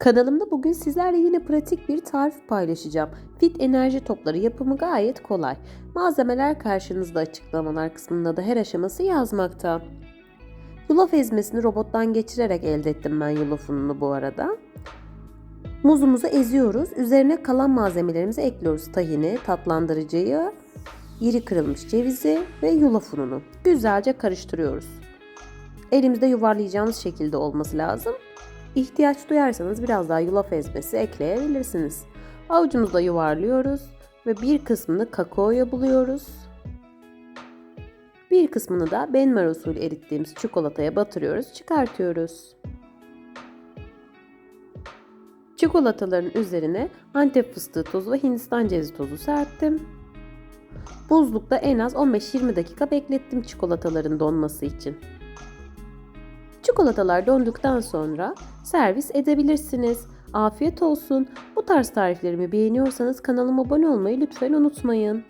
Kanalımda bugün sizlerle yine pratik bir tarif paylaşacağım. Fit enerji topları yapımı gayet kolay. Malzemeler karşınızda açıklamalar kısmında da her aşaması yazmakta. Yulaf ezmesini robottan geçirerek elde ettim ben yulaf ununu bu arada. Muzumuzu eziyoruz. Üzerine kalan malzemelerimizi ekliyoruz. Tahini, tatlandırıcıyı, iri kırılmış cevizi ve yulaf ununu. Güzelce karıştırıyoruz. Elimizde yuvarlayacağımız şekilde olması lazım. İhtiyaç duyarsanız biraz daha yulaf ezmesi ekleyebilirsiniz. Avucumuzda yuvarlıyoruz ve bir kısmını kakaoya buluyoruz. Bir kısmını da benmar usulü erittiğimiz çikolataya batırıyoruz, çıkartıyoruz. Çikolataların üzerine Antep fıstığı tozu ve Hindistan cevizi tozu serptim. Buzlukta en az 15-20 dakika beklettim çikolataların donması için. Çikolatalar donduktan sonra servis edebilirsiniz. Afiyet olsun. Bu tarz tariflerimi beğeniyorsanız kanalıma abone olmayı lütfen unutmayın.